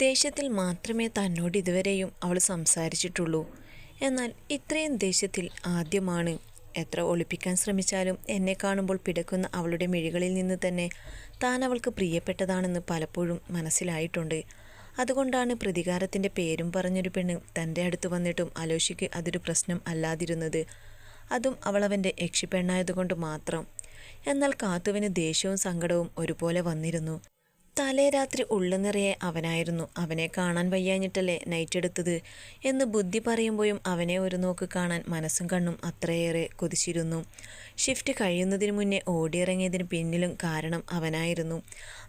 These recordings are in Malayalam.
ദേഷ്യത്തിൽ മാത്രമേ തന്നോട് ഇതുവരെയും അവൾ സംസാരിച്ചിട്ടുള്ളൂ. എന്നാൽ ഇത്രയും ദേഷ്യത്തിൽ ആദ്യമാണ്. എത്ര ഒളിപ്പിക്കാൻ ശ്രമിച്ചാലും എന്നെ കാണുമ്പോൾ പിടക്കുന്ന അവളുടെ മിഴികളിൽ നിന്ന് തന്നെ താൻ അവൾക്ക് പ്രിയപ്പെട്ടതാണെന്ന് പലപ്പോഴും മനസ്സിലായിട്ടുണ്ട്. അതുകൊണ്ടാണ് പ്രതികാരത്തിന്റെ പേരും പറഞ്ഞൊരു പെണ്ണ് തന്റെ അടുത്ത് വന്നിട്ടും അലോഷിക്ക് അതൊരു പ്രശ്നം അല്ലാതിരുന്നത്. അതും അവളവന്റെ യക്ഷിപ്പെണ്ണായതുകൊണ്ട് മാത്രം. എന്നാൽ കാത്തുവിന് ദേഷ്യവും സങ്കടവും ഒരുപോലെ വന്നിരുന്നു. തലേ രാത്രി ഉള്ളു നിറയെ അവനായിരുന്നു. അവനെ കാണാൻ വയ്യാഞ്ഞിട്ടല്ലേ നൈറ്റ് എടുത്തത്? എന്ന് ബുദ്ധി പറയുമ്പോഴും അവനെ ഒരു നോക്ക് കാണാൻ മനസ്സും കണ്ണും അത്രയേറെ കൊതിച്ചിരുന്നു. ഷിഫ്റ്റ് കഴിയുന്നതിന് മുന്നേ ഓടിയിറങ്ങിയതിന് പിന്നിലും കാരണം അവനായിരുന്നു.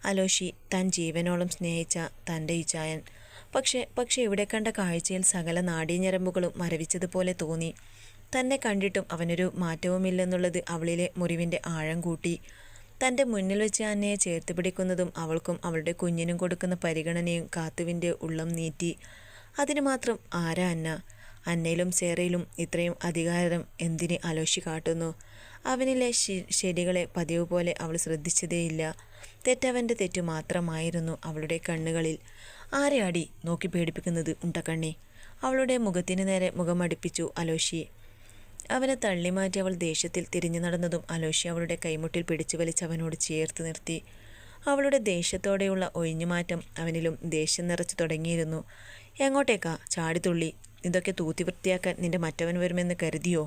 അലോഷി താൻ ജീവനോളം സ്നേഹിച്ച തന്റെ ഇച്ചായൻ പക്ഷേ പക്ഷേ ഇവിടെ കണ്ട കാഴ്ചയിൽ സകല നാടീഞ്ഞരമ്പുകളും മരവിച്ചതുപോലെ തോന്നി. തന്നെ കണ്ടിട്ടും അവനൊരു മാറ്റവുമില്ലെന്നുള്ളത് അവളിലെ മുറിവിന്റെ ആഴം കൂട്ടി. തന്റെ മുന്നിൽ വെച്ച് അന്നയെ ചേർത്ത് പിടിക്കുന്നതും അവൾക്കും അവളുടെ കുഞ്ഞിനും കൊടുക്കുന്ന പരിഗണനയും കാത്തുവിന്റെ ഉള്ളം നീറ്റി അതിന് മാത്രം ആരാ അന്ന? അന്നയിലും സേറയിലും ഇത്രയും അധികാരം എന്തിന് അലോഷി കാട്ടുന്നു? അവനിലെ ശരികളെ പതിവ് പോലെ അവൾ ശ്രദ്ധിച്ചതേയില്ല. തെറ്റവന്റെ തെറ്റു മാത്രമായിരുന്നു അവളുടെ കണ്ണുകളിൽ. ആരെയാടി നോക്കി പേടിപ്പിക്കുന്നത് ഉണ്ടക്കണ്ണി? അവളുടെ മുഖത്തിന് നേരെ മുഖമടിപ്പിച്ചു അലോഷി അവനെ തള്ളിമാറ്റി അവൾ ദേഷ്യത്തിൽ തിരിഞ്ഞു നടന്നതും അലോഷി അവളുടെ കൈമുട്ടിൽ പിടിച്ചു വലിച്ച് അവനോട് ചേർത്ത് നിർത്തി. അവളുടെ ദേഷ്യത്തോടെയുള്ള ഒഴിഞ്ഞുമാറ്റം അവനിലും ദേഷ്യം നിറച്ചു തുടങ്ങിയിരുന്നു. എങ്ങോട്ടേക്കാ? ചാടിത്തുള്ളി. ഇതൊക്കെ തൂത്തി വൃത്തിയാക്കാൻ നിന്റെ മറ്റവൻ വരുമെന്ന് കരുതിയോ?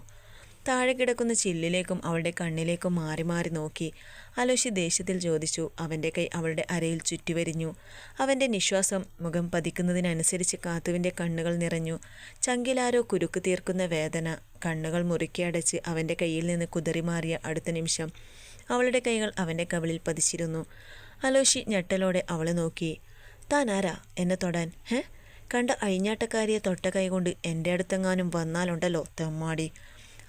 താഴെ കിടക്കുന്ന ചില്ലിലേക്കും അവളുടെ കണ്ണിലേക്കും മാറി മാറി നോക്കി. അലോഷി ദേഷ്യത്തിൽ ചോദിച്ചു അവന്റെ കൈ അവളുടെ അരയിൽ ചുറ്റിവരിഞ്ഞു. അവന്റെ നിശ്വാസം മുഖം പതിക്കുന്നതിനനുസരിച്ച് കാത്തുവിന്റെ കണ്ണുകൾ നിറഞ്ഞു. ചങ്കിലാരോ കുരുക്ക് തീർക്കുന്ന വേദന കണ്ണുകൾ മുറുക്കി അടച്ച് അവന്റെ കയ്യിൽ നിന്ന് കുതറിമാറിയ അടുത്ത നിമിഷം അവളുടെ കൈകൾ അവന്റെ കവിളിൽ പതിച്ചിരുന്നു. അലോഷി ഞെട്ടലോടെ അവളെ നോക്കി. താൻ ആരാ? എന്നെ തൊടാൻ? ഹേ? കണ്ട അഴിഞ്ഞാട്ടക്കാരിയെ തൊട്ട കൈകൊണ്ട് എന്റെ അടുത്തെങ്ങാനും വന്നാലുണ്ടല്ലോ തെമ്മാടി.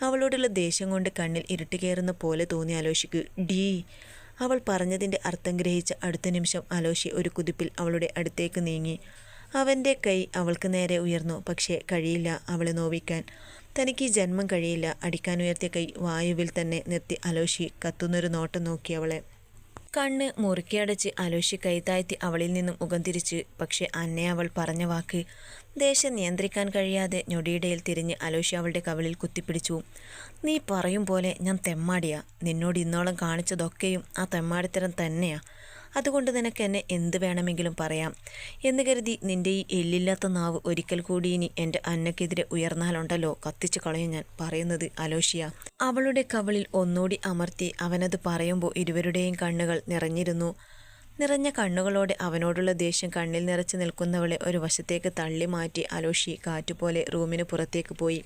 അവളോടുള്ള ദേഷ്യം കൊണ്ട് കണ്ണിൽ ഇരുട്ട് കയറുന്ന പോലെ തോന്നി അലോഷിക്ക്. ഡീ അവൾ പറഞ്ഞതിന്റെ അർത്ഥം ഗ്രഹിച്ച അടുത്ത നിമിഷം അലോഷി ഒരു കുതിപ്പിൽ അവളുടെ അടുത്തേക്ക് നീങ്ങി. അവന്റെ കൈ അവൾക്ക് നേരെ ഉയർന്നു പക്ഷേ കഴിയില്ല അവളെ നോവിക്കാൻ. തനിക്ക് ജന്മം കഴിയില്ല അടിക്കാൻ ഉയർത്തിയ കൈ വായുവിൽ തന്നെ നിർത്തി അലോഷി കത്തുന്നൊരു നോട്ടം നോക്കി അവളെ. കണ്ണ് മുറുക്കിയടച്ച് അലോഷി കൈതാഴ്ത്തി അവളിൽ നിന്നും മുഖം തിരിച്ച് പക്ഷേ അന്നെ അവൾ പറഞ്ഞ വാക്ക് ദേഷ്യം നിയന്ത്രിക്കാൻ കഴിയാതെ ഞൊടിയിടയിൽ തിരിഞ്ഞ് അലോഷ്യ അവളുടെ കവിളിൽ കുത്തിപ്പിടിച്ചു. നീ പറയും പോലെ ഞാൻ തെമ്മാടിയാ. നിന്നോട് ഇന്നോളം കാണിച്ചതൊക്കെയും ആ തെമ്മാടിത്തരം തന്നെയാ. അതുകൊണ്ട് നിനക്ക് എന്നെ എന്ത് വേണമെങ്കിലും പറയാം എന്ന് കരുതി നിന്റെ ഈ എല്ലില്ലാത്ത നാവ് ഒരിക്കൽ കൂടി ഇനി എന്റെ അന്നക്കെതിരെ ഉയർന്നാലുണ്ടല്ലോ കത്തിച്ചു കളയും ഞാൻ പറയുന്നത് അലോഷിയ. അവളുടെ കവളിൽ ഒന്നുകൂടി അമർത്തി അവനത് പറയുമ്പോൾ ഇരുവരുടെയും കണ്ണുകൾ നിറഞ്ഞിരുന്നു. നിറഞ്ഞ കണ്ണുകളോടെ അവനോടുള്ള ദേഷ്യം കണ്ണിൽ നിറച്ച് നിൽക്കുന്നവളെ ഒരു വശത്തേക്ക് തള്ളി മാറ്റി അലോഷി കാറ്റുപോലെ റൂമിന് പുറത്തേക്ക് പോയി.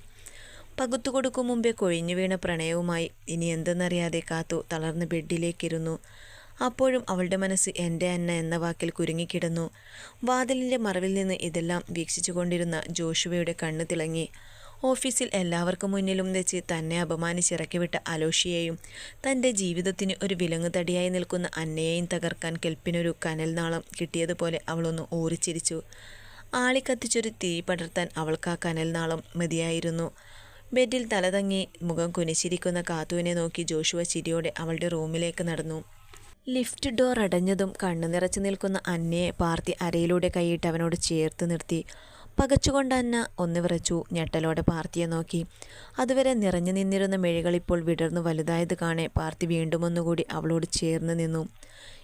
പകുത്തുകൊടുക്കും മുമ്പേ കൊഴിഞ്ഞു വീണ പ്രണയവുമായി ഇനി എന്തെന്നറിയാതെ കാത്തു തളർന്ന് ബെഡിലേക്കിരുന്നു. അപ്പോഴും അവളുടെ മനസ്സ് എന്റെ അന്ന എന്ന വാക്കിൽ കുരുങ്ങിക്കിടന്നു. വാതിലിന്റെ മറവിൽ നിന്ന് ഇതെല്ലാം വീക്ഷിച്ചു കൊണ്ടിരുന്ന ജോഷുവയുടെ കണ്ണ് തിളങ്ങി. ഓഫീസിൽ എല്ലാവർക്കും മുന്നിലും വെച്ച് തന്നെ അപമാനിച്ചിറക്കിവിട്ട അലോഷിയെയും തന്റെ ജീവിതത്തിന് ഒരു വിലങ്ങുതടിയായി നിൽക്കുന്ന അന്നയെയും തകർക്കാൻ കെൽപ്പിനൊരു കനൽനാളം കിട്ടിയതുപോലെ അവളൊന്ന് ഓറിച്ചിരിച്ചു ആളിക്കത്തിച്ചൊരു തീ പടർത്താൻ അവൾക്ക് ആ കനൽനാളം മതിയായിരുന്നു. ബെഡിൽ തലതങ്ങി മുഖം കുനിച്ചിരിക്കുന്ന കാത്തുവിനെ നോക്കി ജോഷുവ ചിരിയോടെ അവളുടെ റൂമിലേക്ക് നടന്നു. ലിഫ്റ്റ് ഡോർ അടഞ്ഞതും കണ്ണു നിറച്ചു നിൽക്കുന്ന അന്നയെ പാർത്തി അരയിലൂടെ കൈയിട്ട് അവനോട് ചേർത്ത് നിർത്തി. പകച്ചുകൊണ്ട് അന്ന ഒന്ന് വിറച്ചു ഞെട്ടലോടെ പാർത്തിയെ നോക്കി. അതുവരെ നിറഞ്ഞു നിന്നിരുന്ന മെഴികൾ ഇപ്പോൾ വിടർന്നു വലുതായത് കാണെ പാർത്തി വീണ്ടും ഒന്നുകൂടി അവളോട് ചേർന്ന് നിന്നു.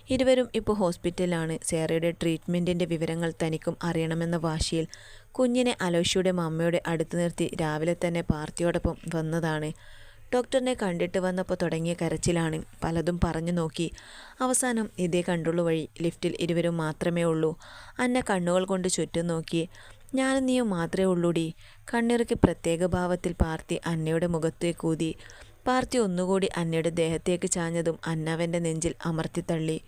ഇരുവരും ഇപ്പോൾ ഹോസ്പിറ്റലിലാണ്. സേറയുടെ ട്രീറ്റ്മെന്റിന്റെ വിവരങ്ങൾ തനിക്കും അറിയണമെന്ന വാശിയിൽ കുഞ്ഞിനെ അലോഷിയുടെ മമ്മയുടെ അടുത്ത് നിർത്തി രാവിലെ തന്നെ പാർത്തിയോടൊപ്പം വന്നതാണ്. ഡോക്ടറിനെ കണ്ടിട്ട് വന്നപ്പോൾ തുടങ്ങിയ കരച്ചിലാണ്. പലതും പറഞ്ഞു നോക്കി. അവസാനം ഇതേ കണ്ടുള്ളു വഴി ലിഫ്റ്റിൽ ഇരുവരും മാത്രമേ ഉള്ളൂ. അന്ന കണ്ണുകൾ കൊണ്ട് ചുറ്റും നോക്കി. ഞാനും നീയും മാത്രമേ ഉള്ളൂടി. കണ്ണിറുക്കി പ്രത്യേക ഭാവത്തിൽ പാർത്തി അന്നയുടെ മുഖത്തേക്ക് കൂതി. പാർത്തി ഒന്നുകൂടി അന്നയുടെ ദേഹത്തേക്ക് ചാഞ്ഞതും അന്നവന്റെ നെഞ്ചിൽ അമർത്തിത്തള്ളി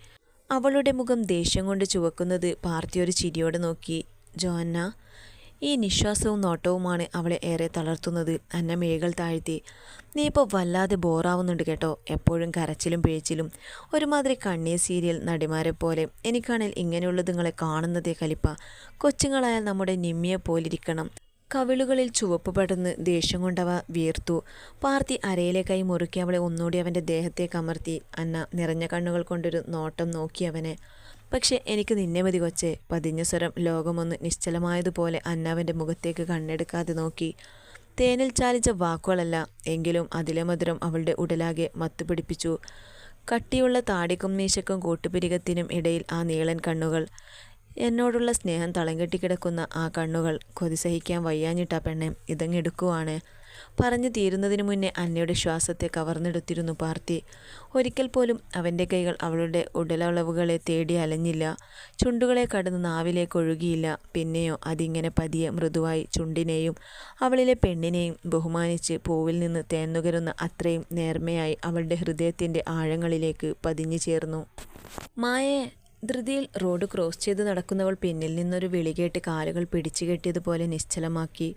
അവളുടെ മുഖം ദേഷ്യം കൊണ്ട് ചുവക്കുന്നത് പാർത്തി ഒരു ചിരിയോടെ നോക്കി. ജോന്ന ഈ നിശ്വാസവും നോട്ടവുമാണ് അവളെ ഏറെ തളർത്തുന്നത്. അന്ന മിഴികൾ താഴ്ത്തി. നീ ഇപ്പോൾ വല്ലാതെ ബോറാവുന്നുണ്ട് കേട്ടോ. എപ്പോഴും കരച്ചിലും പിഴിച്ചിലും ഒരുമാതിരി കണ്ണീർ സീരിയൽ നടിമാരെ പോലെ. എനിക്കാണെങ്കിൽ ഇങ്ങനെയുള്ളത് നിങ്ങളെ കാണുന്നതേ കലിപ്പ. കൊച്ചുങ്ങളായാൽ നമ്മുടെ നിമ്മിയെ പോലിരിക്കണം. കവിളുകളിൽ ചുവപ്പ് പടർന്ന് ദേഷ്യം കൊണ്ടവ വീർത്തു പാർത്തി അരയിലെ കൈ മുറുക്കി അവളെ ഒന്നുകൂടി അവന്റെ ദേഹത്തെ കമർത്തി അന്ന നിറഞ്ഞ കണ്ണുകൾ കൊണ്ടൊരു നോട്ടം നോക്കി അവനെ. പക്ഷെ എനിക്ക് നിന്നെ മതി കൊച്ചെ. പതിഞ്ഞ സ്വരം ലോകമൊന്ന് നിശ്ചലമായതുപോലെ അന്നാവന്റെ മുഖത്തേക്ക് കണ്ണെടുക്കാതെ നോക്കി. തേനിൽ ചാലിച്ച വാക്കുകളല്ല എങ്കിലും അതിലെ മധുരം അവളുടെ ഉടലാകെ മത്തുപിടിപ്പിച്ചു. കട്ടിയുള്ള താടിക്കും മീശക്കും കൂട്ടുപിരികത്തിനും ഇടയിൽ ആ നീളൻ കണ്ണുകൾ. എന്നോടുള്ള സ്നേഹം തളം കെട്ടിക്കിടക്കുന്ന ആ കണ്ണുകൾ കൊതി സഹിക്കാൻ വയ്യാഞ്ഞിട്ടാ പെണ്ണെ ഇതങ്ങെടുക്കുവാണ്. പറഞ്ഞു തീരുന്നതിനു മുന്നേ അന്നയുടെ ശ്വാസത്തെ കവർന്നെടുത്തിരുന്നു പാർത്തി. ഒരിക്കൽ പോലും അവന്റെ കൈകൾ അവളുടെ ഉടലളവുകളെ തേടി അലഞ്ഞില്ല. ചുണ്ടുകളെ കടന്ന് നാവിലേക്ക് ഒഴുകിയില്ല. പിന്നെയോ അതിങ്ങനെ പതിയെ മൃദുവായി ചുണ്ടിനെയും അവളിലെ പെണ്ണിനെയും ബഹുമാനിച്ച് പൂവിൽ നിന്ന് തേന്നുകരുന്ന അത്രയും നേർമയായി അവളുടെ ഹൃദയത്തിന്റെ ആഴങ്ങളിലേക്ക് പതിഞ്ഞു ചേർന്നു മായേ ധൃതിയിൽ റോഡ് ക്രോസ് ചെയ്ത് നടക്കുന്നവൾ പിന്നിൽ നിന്നൊരു വിളി കേട്ട് കാലുകൾ പിടിച്ചു കെട്ടിയതുപോലെ നിശ്ചലമാക്കി.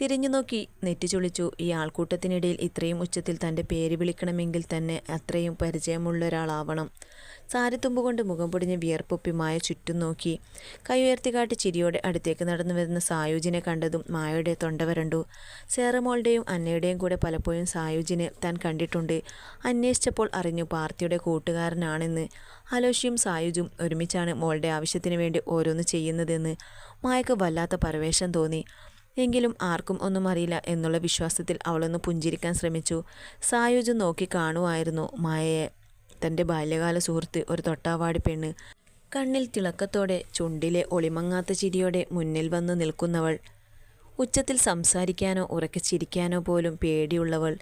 തിരിഞ്ഞു നോക്കി നെറ്റി ചുളിച്ചു. ഈ ആൾക്കൂട്ടത്തിനിടയിൽ ഇത്രയും ഉച്ചത്തിൽ തന്റെ പേര് വിളിക്കണമെങ്കിൽ തന്നെ അത്രയും പരിചയമുള്ള ഒരാളാവണം. സാരിത്തുമ്പുകൊണ്ട് മുഖം പൊടിഞ്ഞ് വിയർപ്പൊപ്പി മായ ചുറ്റും നോക്കി. കൈ ഉയർത്തി കാട്ടി ചിരിയോടെ അടുത്തേക്ക് നടന്നു വരുന്ന സായുജിനെ കണ്ടതും മായയുടെ തൊണ്ട വരണ്ടു. സേറമോളുടെയും അന്നയുടെയും കൂടെ പലപ്പോഴും സായുജിനെ താൻ കണ്ടിട്ടുണ്ട്. അന്വേഷിച്ചപ്പോൾ അറിഞ്ഞു പാർത്തിയുടെ കൂട്ടുകാരനാണെന്ന്. അലോഷിയും സായുജും ഒരുമിച്ചാണ് മോളുടെ ആവശ്യത്തിന് വേണ്ടി ഓരോന്ന് ചെയ്യുന്നതെന്ന്. മായക്ക് വല്ലാത്ത പരവേശം തോന്നി. എങ്കിലും ആർക്കും ഒന്നും അറിയില്ല എന്നുള്ള വിശ്വാസത്തിൽ അവളൊന്ന് പുഞ്ചിരിക്കാൻ ശ്രമിച്ചു. സായുജ് നോക്കി കാണുമായിരുന്നു മായയെ. തന്റെ ബാല്യകാല സുഹൃത്ത് ഒരു തൊട്ടാവാടി പെണ്ണ്. കണ്ണിൽ തിളക്കത്തോടെ ചുണ്ടിലെ ഒളിമങ്ങാത്ത ചിരിയോടെ മുന്നിൽ വന്ന് നിൽക്കുന്നവൾ. ഉച്ചത്തിൽ സംസാരിക്കാനോ ഉറക്കെ ചിരിക്കാനോ പോലും പേടിയുള്ളവൾ.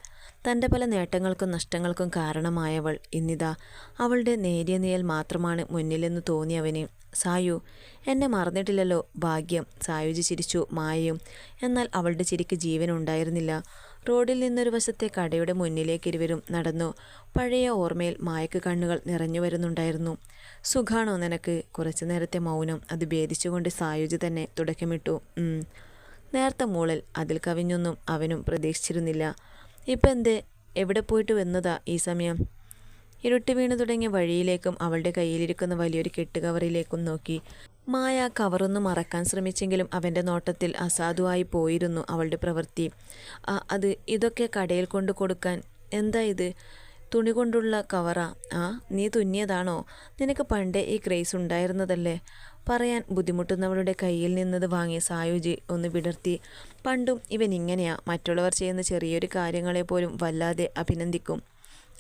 തന്റെ പല നേട്ടങ്ങൾക്കും നഷ്ടങ്ങൾക്കും കാരണമായവൾ ഇന്നിതാ. അവളുടെ നേരിയ നിയൽ മാത്രമാണ് മുന്നിലെന്ന് തോന്നിയവന് സായു എന്നെ മറന്നിട്ടില്ലല്ലോ. ഭാഗ്യം. സായുജി ചിരിച്ചു മായയും. എന്നാൽ അവളുടെ ചിരിക്ക് ജീവനുണ്ടായിരുന്നില്ല റോഡിൽ നിന്നൊരു വശത്തെ കടയുടെ മുന്നിലേക്ക് ഇരുവരും നടന്നു. പഴയ ഓർമ്മയിൽ മായക്ക് കണ്ണുകൾ നിറഞ്ഞു വരുന്നുണ്ടായിരുന്നു. സുഖാണോ നിനക്ക്? കുറച്ചു നേരത്തെ മൗനം അത് ഭേദിച്ചുകൊണ്ട് സായുജി തന്നെ തുടക്കമിട്ടു. നേരത്തെ മൂളൽ അതിൽ കവിഞ്ഞൊന്നും അവനും പ്രതീക്ഷിച്ചിരുന്നില്ല. ഇപ്പം എന്തേ? എവിടെ പോയിട്ട് വന്നതാ ഈ സമയം? ഇരുട്ട് വീണു തുടങ്ങിയ വഴിയിലേക്കും അവളുടെ കയ്യിലിരിക്കുന്ന വലിയൊരു കെട്ടുകവറിലേക്കും നോക്കി. മായ കവറൊന്ന് മറക്കാൻ ശ്രമിച്ചെങ്കിലും അവന്റെ നോട്ടത്തിൽ അസാധുവായി പോയിരുന്നു അവളുടെ പ്രവൃത്തി. അത് ഇതൊക്കെ കടയിൽ കൊണ്ടു കൊടുക്കാൻ എന്താ ഇത്? തുണി കൊണ്ടുള്ള കവറാ? ആ നീ തുന്നിയതാണോ? നിനക്ക് പണ്ടേ ഈ ക്രേസ് ഉണ്ടായിരുന്നതല്ലേ? പറയാൻ ബുദ്ധിമുട്ടുന്നവളുടെ കയ്യിൽ നിന്നത് വാങ്ങി സായുജി ഒന്ന് വിടർത്തി. പണ്ടും ഇവൻ ഇങ്ങനെയാ. മറ്റുള്ളവർ ചെയ്യുന്ന ചെറിയൊരു കാര്യങ്ങളെ പോലും വല്ലാതെ അഭിനന്ദിക്കും.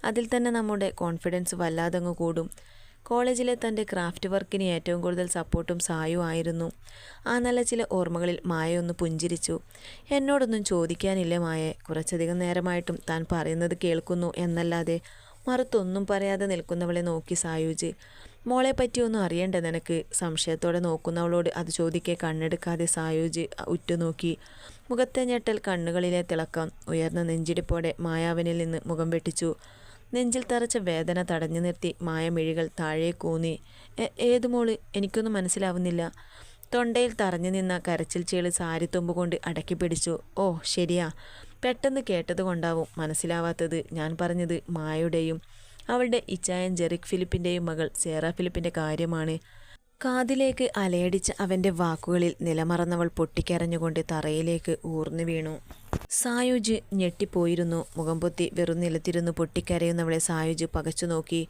അതിൽ തന്നെ നമ്മുടെ കോൺഫിഡൻസ് വല്ലാതങ്ങ് കൂടും. കോളേജിലെ തന്റെ ക്രാഫ്റ്റ് വർക്കിന് ഏറ്റവും കൂടുതൽ സപ്പോർട്ടും സായു ആയിരുന്നു. ആ നല്ല ചില ഓർമ്മകളിൽ മായ ഒന്ന് പുഞ്ചിരിച്ചു. എന്നോടൊന്നും ചോദിക്കാനില്ല മായെ. കുറച്ചധികം നേരമായിട്ടും താൻ പറയുന്നത് കേൾക്കുന്നു എന്നല്ലാതെ മറുത്തൊന്നും പറയാതെ നിൽക്കുന്നവളെ നോക്കി സായുജ്. മോളെ പറ്റിയൊന്നും അറിയണ്ട നിനക്ക്. സംശയത്തോടെ നോക്കുന്നവളോട് അത് ചോദിക്കെ കണ്ണെടുക്കാതെ സായുജ് ഉറ്റുനോക്കി. മുഖത്തെ ഞെട്ടൽ കണ്ണുകളിലെ തിളക്കം ഉയർന്ന നെഞ്ചിടിപ്പോടെ മായാവനിൽ നിന്ന് മുഖം വെട്ടിച്ചു. നെഞ്ചിൽ തറച്ച വേദന തടഞ്ഞു നിർത്തി മായമിഴികൾ താഴെ കൂന്നി. ഏതു മോൾ? എനിക്കൊന്നും മനസ്സിലാവുന്നില്ല. തൊണ്ടയിൽ തറഞ്ഞു നിന്ന കരച്ചിൽ ചേൾ സാരിത്തുമ്പ് കൊണ്ട് അടക്കി പിടിച്ചു. ഓ ശരിയാ. പെട്ടെന്ന് കേട്ടത് കൊണ്ടാവും മനസ്സിലാവാത്തത് ഞാൻ പറഞ്ഞത് മായയുടെയും അവളുടെ ഇച്ചായൻ ജെറിക് ഫിലിപ്പിന്റെയും മകൾ സേറ ഫിലിപ്പിന്റെ കാര്യമാണ്. കാതിലേക്ക് അലയടിച്ച അവന്റെ വാക്കുകളിൽ നിലമറന്നവൾ പൊട്ടിക്കരഞ്ഞുകൊണ്ട് തറയിലേക്ക് ഊർന്നു വീണു. സായുജ് ഞെട്ടിപ്പോയിരുന്നു. മുഖം പൊത്തി വെറും നിലത്തിരുന്ന് പൊട്ടിക്കരയുന്നവളെ സായുജ് പകച്ചു നോക്കി.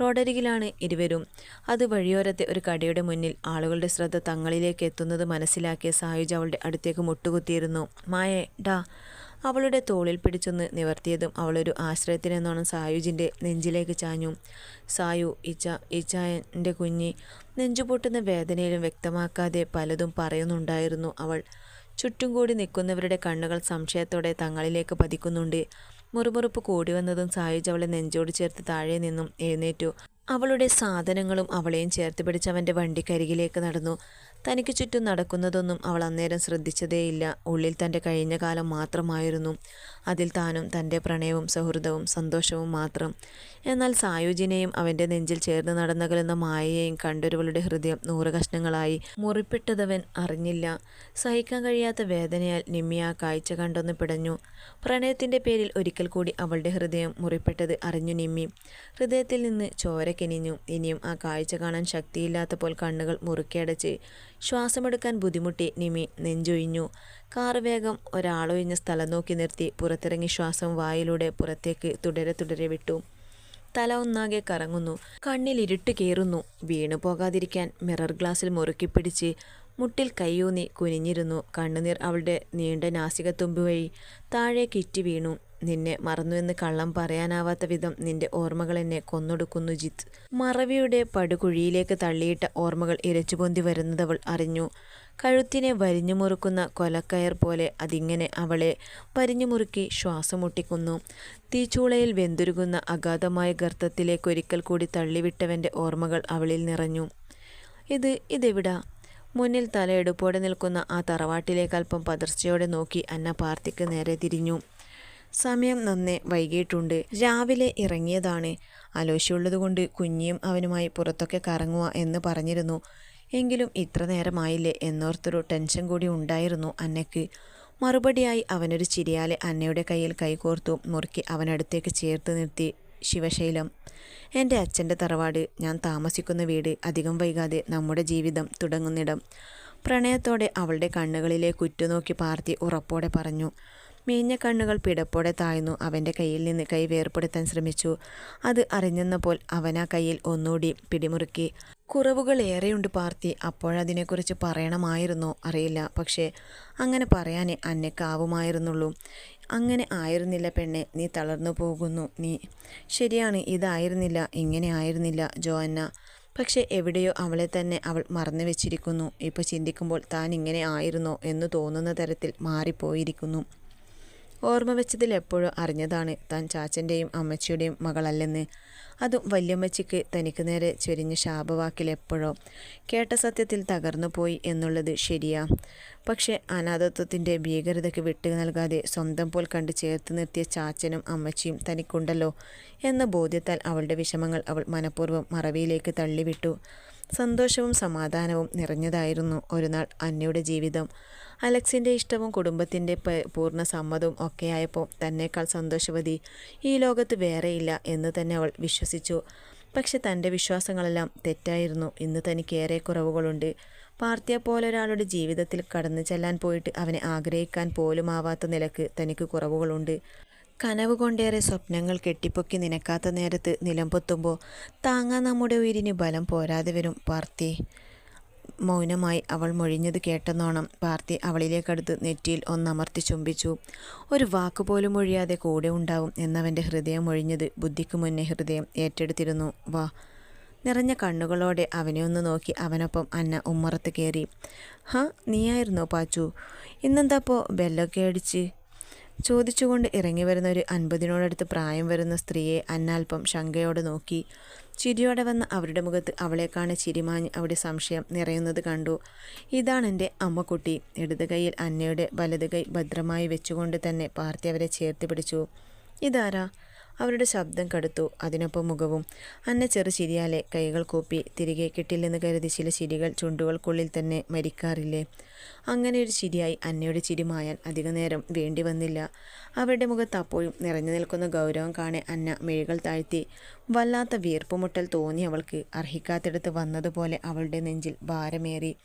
റോഡരികിലാണ് ഇരുവരും. അത് വഴിയോരത്തെ ഒരു കടയുടെ മുന്നിൽ ആളുകളുടെ ശ്രദ്ധ തങ്ങളിലേക്ക് എത്തുന്നത് മനസ്സിലാക്കിയ സായുജ് അവളുടെ അടുത്തേക്ക് മുട്ടുകുത്തിയിരുന്നു. മായേ ഡാ അവളുടെ തോളിൽ പിടിച്ചൊന്ന് നിവർത്തിയതും അവളൊരു ആശ്രയത്തിനെന്നോണം സായുജിന്റെ നെഞ്ചിലേക്ക് ചാഞ്ഞു. സായു ഇച്ച ഇച്ചായന്റെ കുഞ്ഞി നെഞ്ചുപൊട്ടുന്ന വേദനയിലും വ്യക്തമാക്കാതെ പലതും പറയുന്നുണ്ടായിരുന്നു അവൾ. ചുറ്റും കൂടി നിൽക്കുന്നവരുടെ കണ്ണുകൾ സംശയത്തോടെ തങ്ങളിലേക്ക് പതിക്കുന്നുണ്ട്. മുറുമുറുപ്പ് കൂടി വന്നതും സായുജ് അവളെ നെഞ്ചോട് ചേർത്ത് താഴെ നിന്നും എഴുന്നേറ്റു. അവളുടെ സാധനങ്ങളും അവളെയും ചേർത്ത് പിടിച്ചവന്റെ വണ്ടിക്കരികിലേക്ക് നടന്നു. തനിക്ക് ചുറ്റും നടക്കുന്നതൊന്നും അവൾ അന്നേരം ശ്രദ്ധിച്ചതേയില്ല. ഉള്ളിൽ തന്റെ കഴിഞ്ഞ കാലം മാത്രമായിരുന്നു. അതിൽ താനും തന്റെ പ്രണയവും സൗഹൃദവും സന്തോഷവും മാത്രം. എന്നാൽ സായുജിനെയും അവന്റെ നെഞ്ചിൽ ചേർന്ന് നടന്നകലുന്ന മായയെയും കണ്ടൊരുവളുടെ ഹൃദയം നൂറ് കഷ്ണങ്ങളായി മുറിപ്പെട്ടതവൻ അറിഞ്ഞില്ല. സഹിക്കാൻ കഴിയാത്ത വേദനയാൽ നിമ്മി ആ കാഴ്ച കണ്ടൊന്ന് പിടഞ്ഞു. പ്രണയത്തിന്റെ പേരിൽ ഒരിക്കൽ കൂടി അവളുടെ ഹൃദയം മുറിപ്പെട്ടത് അറിഞ്ഞു നിമ്മി. ഹൃദയത്തിൽ നിന്ന് ചോര കെനിഞ്ഞു. ഇനിയും ആ കാഴ്ച കാണാൻ ശക്തിയില്ലാത്തപ്പോൾ കണ്ണുകൾ മുറുക്കിയടച്ച് ശ്വാസമെടുക്കാൻ ബുദ്ധിമുട്ടി നിമി നെഞ്ചൊഴിഞ്ഞു. കാർ വേഗം ഒരാളൊഴിഞ്ഞ സ്ഥലം നോക്കി നിർത്തി പുറത്തിറങ്ങി ശ്വാസം വായിലൂടെ പുറത്തേക്ക് തുടരെ തുടരെ വിട്ടു. തല ഒന്നാകെ കറങ്ങുന്നു. കണ്ണിൽ ഇരുട്ട് കയറുന്നു വീണു പോകാതിരിക്കാൻ മിറർ ഗ്ലാസ്സിൽ മുറുക്കി പിടിച്ച് മുട്ടിൽ കയ്യൂന്നി കുനിഞ്ഞിരുന്നു. കണ്ണുനീർ അവളുടെ നീണ്ട നാസികത്തുമ്പ് വഴി താഴേക്ക് കിറ്റി വീണു. നിന്നെ മറന്നു എന്ന് കള്ളം പറയാനാവാത്ത വിധം നിന്റെ ഓർമ്മകൾ എന്നെ കൊന്നൊടുക്കുന്നു ജിത്ത് മറവിയുടെ പടുകുഴിയിലേക്ക് തള്ളിയിട്ട ഓർമ്മകൾ ഇരച്ചുപൊന്തി വരുന്നതവൾ അറിഞ്ഞു. കഴുത്തിനെ വരിഞ്ഞു മുറുക്കുന്ന കൊലക്കയർ പോലെ അതിങ്ങനെ അവളെ വരിഞ്ഞു മുറുക്കി ശ്വാസം മുട്ടിക്കുന്നു. തീച്ചൂളയിൽ വെന്തുരുകുന്ന അഗാധമായ ഗർത്തത്തിലേക്ക് ഒരിക്കൽ കൂടി തള്ളിവിട്ടവന്റെ ഓർമ്മകൾ അവളിൽ നിറഞ്ഞു. ഇത് ഇതെവിടാ? മുന്നിൽ തലയെടുപ്പോടെ നിൽക്കുന്ന ആ തറവാട്ടിലേക്ക് അല്പം പതർച്ചയോടെ നോക്കി അന്ന പാർത്തിക്ക് നേരെ തിരിഞ്ഞു. സമയം നന്നേ വൈകിട്ടുണ്ട് രാവിലെ ഇറങ്ങിയതാണ്. അലോശിയുള്ളതുകൊണ്ട് കുഞ്ഞിയും അവനുമായി പുറത്തൊക്കെ കറങ്ങുക എന്ന് പറഞ്ഞിരുന്നു. എങ്കിലും ഇത്ര നേരമായില്ലേ എന്നോർത്തൊരു ടെൻഷൻ കൂടി ഉണ്ടായിരുന്നു അന്നയ്ക്ക്. മറുപടിയായി അവനൊരു ചിരിയാലെ അന്നയുടെ കയ്യിൽ കൈകോർത്തു മുറുക്കി അവനടുത്തേക്ക് ചേർത്ത് നിർത്തി. ശിവശൈലം. എന്റെ അച്ഛന്റെ തറവാട്. ഞാൻ താമസിക്കുന്ന വീട് അധികം വൈകാതെ നമ്മുടെ ജീവിതം തുടങ്ങുന്നിടം. പ്രണയത്തോടെ അവളുടെ കണ്ണുകളിലെ കുറ്റുനോക്കി പാർത്തി ഉറപ്പോടെ പറഞ്ഞു. മീഞ്ഞ കണ്ണുകൾ പിടപ്പോടെ താഴ്ന്നു. അവന്റെ കയ്യിൽ നിന്ന് കൈ വേർപ്പെടുത്താൻ ശ്രമിച്ചു. അത് അറിഞ്ഞെന്നപ്പോൾ അവൻ ആ കയ്യിൽ ഒന്നുകൂടി പിടിമുറുക്കി. കുറവുകൾ ഏറെയുണ്ട് പാർത്തി. അപ്പോഴതിനെക്കുറിച്ച് പറയണമായിരുന്നോ? അറിയില്ല. പക്ഷേ അങ്ങനെ പറയാനേ അന്നക്കാവുമായിരുന്നുള്ളൂ. അങ്ങനെ ആയിരുന്നില്ല പെണ്ണെ നീ തളർന്നു പോകുന്നു നീ. ശരിയാണ് ഇതായിരുന്നില്ല ഇങ്ങനെ ആയിരുന്നില്ല ജോഅന്ന. പക്ഷേ എവിടെയോ അവളെ തന്നെ അവൾ മറന്നു വെച്ചിരിക്കുന്നു. ഇപ്പോൾ ചിന്തിക്കുമ്പോൾ താൻ ഇങ്ങനെ ആയിരുന്നോ എന്ന് തോന്നുന്ന തരത്തിൽ മാറിപ്പോയിരിക്കുന്നു. ഓർമ്മ വെച്ചതിൽ എപ്പോഴും അറിഞ്ഞതാണ് താൻ ചാച്ചന്റെയും അമ്മച്ചിയുടെയും മകളല്ലെന്ന്. അതും വല്യമ്മച്ചിക്ക് തനിക്ക് നേരെ ചൊരിഞ്ഞ ശാപവാക്കിൽ എപ്പോഴോ. കേട്ട സത്യത്തിൽ തകർന്നു പോയി എന്നുള്ളത് ശരിയാ. പക്ഷേ അനാഥത്വത്തിന്റെ ഭീകരതയ്ക്ക് വിട്ടു നൽകാതെ സ്വന്തം പോൽ കണ്ട് ചേർത്ത് നിർത്തിയ ചാച്ചനും അമ്മച്ചിയും തനിക്കുണ്ടല്ലോ എന്ന ബോധ്യത്താൽ അവളുടെ വിഷമങ്ങൾ അവൾ മനഃപൂർവം മറവിയിലേക്ക് തള്ളിവിട്ടു. സന്തോഷവും സമാധാനവും നിറഞ്ഞതായിരുന്നു ഒരു നാൾ അന്നയുടെ ജീവിതം. അലക്സിന്റെ ഇഷ്ടവും കുടുംബത്തിന്റെ പൂർണ സമ്മതവും ഒക്കെയായപ്പോൾ തന്നേക്കാൾ സന്തോഷവതി ഈ ലോകത്ത് വേറെയില്ല എന്ന് തന്നെ അവൾ വിശ്വസിച്ചു. പക്ഷെ തന്റെ വിശ്വാസങ്ങളെല്ലാം തെറ്റായിരുന്നു. ഇന്ന് തനിക്കേറെ കുറവുകളുണ്ട്. പാർത്തിയെ പോലൊരാളുടെ ജീവിതത്തിൽ കടന്നു ചെല്ലാൻ പോയിട്ട് അവനെ ആഗ്രഹിക്കാൻ പോലുമാവാത്ത നിലയ്ക്ക് തനിക്ക് കുറവുകളുണ്ട്. കനവ് കൊണ്ടേറെ സ്വപ്നങ്ങൾ കെട്ടിപ്പൊക്കി നിനക്കാത്ത നേരത്ത് നിലം പൊത്തുമ്പോൾ താങ്ങാൻ നമ്മുടെ ഉയിരിന് ബലം പോരാതെ വരും പാർത്തി. മൗനമായി അവൾ മൊഴിഞ്ഞത് കേട്ടെന്നോണം. പാർത്തി അവളിലേക്കടുത്ത് നെറ്റിയിൽ ഒന്നമർത്തി ചുംബിച്ചു. ഒരു വാക്കുപോലും മൊഴിയാതെ കൂടെ ഉണ്ടാവും എന്നവന്റെ ഹൃദയം ഒഴിഞ്ഞത് ബുദ്ധിക്ക് മുന്നേ ഹൃദയം ഏറ്റെടുത്തിരുന്നു. വാ. നിറഞ്ഞ കണ്ണുകളോടെ അവനെ ഒന്ന് നോക്കി അവനൊപ്പം അന്ന ഉമ്മറത്ത് കയറി ഹാ നീയായിരുന്നോ പാച്ചു? ഇന്നെന്താപ്പോൾ ബെല്ലൊക്കെ അടിച്ച്. ചോദിച്ചുകൊണ്ട് ഇറങ്ങി വരുന്ന ഒരു അൻപതിനോടടുത്ത് പ്രായം വരുന്ന സ്ത്രീയെ അന്നാൽപ്പം ശങ്കയോടെ നോക്കി. ചിരിയോടെ വന്ന അവരുടെ മുഖത്ത് അവളെ കാണെ ചിരിമാഞ്ഞ് അവിടെ സംശയം നിറയുന്നത് കണ്ടു. ഇതാണ് എന്റെ അമ്മക്കുട്ടി ഇടത് കൈയിൽ അന്നയുടെ വലത് കൈ ഭദ്രമായി വെച്ചുകൊണ്ട് തന്നെ പാർത്തി അവരെ ചേർത്ത് പിടിച്ചു. ഇതാരാ? അവരുടെ ശബ്ദം കടുത്തു. അതിനൊപ്പം മുഖവും. അന്ന ചെറു ചിരിയാലെ കൈകൾ കൂപ്പി തിരികെ കിട്ടില്ലെന്ന് കരുതി ചില ചിരികൾ ചുണ്ടുകൾക്കുള്ളിൽ തന്നെ മരിക്കാറില്ലേ? അങ്ങനെ ഒരു ചിരിയായി അന്നയുടെ ചിരി മായാൻ അധികനേരം വേണ്ടി വന്നില്ല. അവരുടെ മുഖത്ത് അപ്പോഴും നിറഞ്ഞു നിൽക്കുന്ന ഗൗരവം കാണെ അന്ന മെഴികൾ താഴ്ത്തി. വല്ലാത്ത വീർപ്പുമുട്ടൽ തോന്നി അവൾക്ക്. അർഹിക്കാത്തിടത്ത് വന്നതുപോലെ അവളുടെ നെഞ്ചിൽ ഭാരമേറി.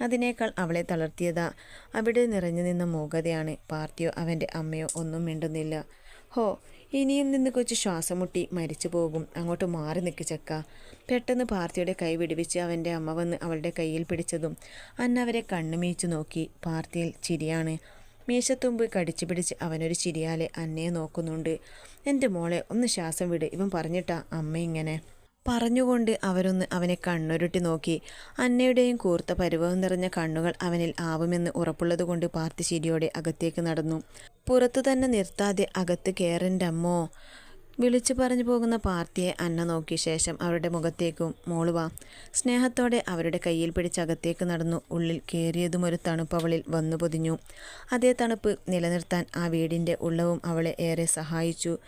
അതിനേക്കാൾ അവളെ തളർത്തിയതാ. അവിടെ നിറഞ്ഞു നിന്ന മൂകതയാണ്. പാർട്ടിയോ അവന്റെ അമ്മയോ ഒന്നും മിണ്ടുന്നില്ല. ഹോ ഇനിയും നിന്ന് കൊച്ചു ശ്വാസം മുട്ടി മരിച്ചു പോകും. അങ്ങോട്ട് മാറി നിൽക്ക് ചക്ക. പെട്ടെന്ന് പാർത്തിയുടെ കൈ വിടുവിച്ച് അവന്റെ അമ്മ വന്ന് അവളുടെ കയ്യിൽ പിടിച്ചതും അന്ന അവരെ കണ്ണുമീച്ചു നോക്കി. പാർത്തിയിൽ ചിരിയാണ്. മീശത്തുമ്പ് കടിച്ചു പിടിച്ച് അവനൊരു ചിരിയാലെ അന്നയെ നോക്കുന്നുണ്ട്. എന്റെ മോളെ ഒന്ന് ശ്വാസം വിട്. ഇവൻ പറഞ്ഞിട്ടാ അമ്മ ഇങ്ങനെ. പറഞ്ഞുകൊണ്ട് അവരൊന്ന് അവനെ കണ്ണുരുട്ടി നോക്കി. അന്നയുടെയും കൂർത്ത പരിഭവം നിറഞ്ഞ കണ്ണുകൾ അവനിൽ ആവുമെന്ന് ഉറപ്പുള്ളതുകൊണ്ട് പാർത്തി അകത്തേക്ക് നടന്നു. പുറത്തു തന്നെ നിർത്താതെ അകത്ത് കയറന്റെ വിളിച്ചു പറഞ്ഞു പോകുന്ന പാർട്ടിയെ അന്ന നോക്കിയ ശേഷം അവരുടെ മുഖത്തേക്കും മോളുവ സ്നേഹത്തോടെ അവരുടെ കയ്യിൽ പിടിച്ച് അകത്തേക്ക് നടന്നു. ഉള്ളിൽ കയറിയതും ഒരു തണുപ്പ് അവളിൽ വന്നു പൊതിഞ്ഞു. അതേ തണുപ്പ് നിലനിർത്താൻ ആ വീടിന്റെ ഉള്ളവും അവളെ ഏറെ സഹായിച്ചു.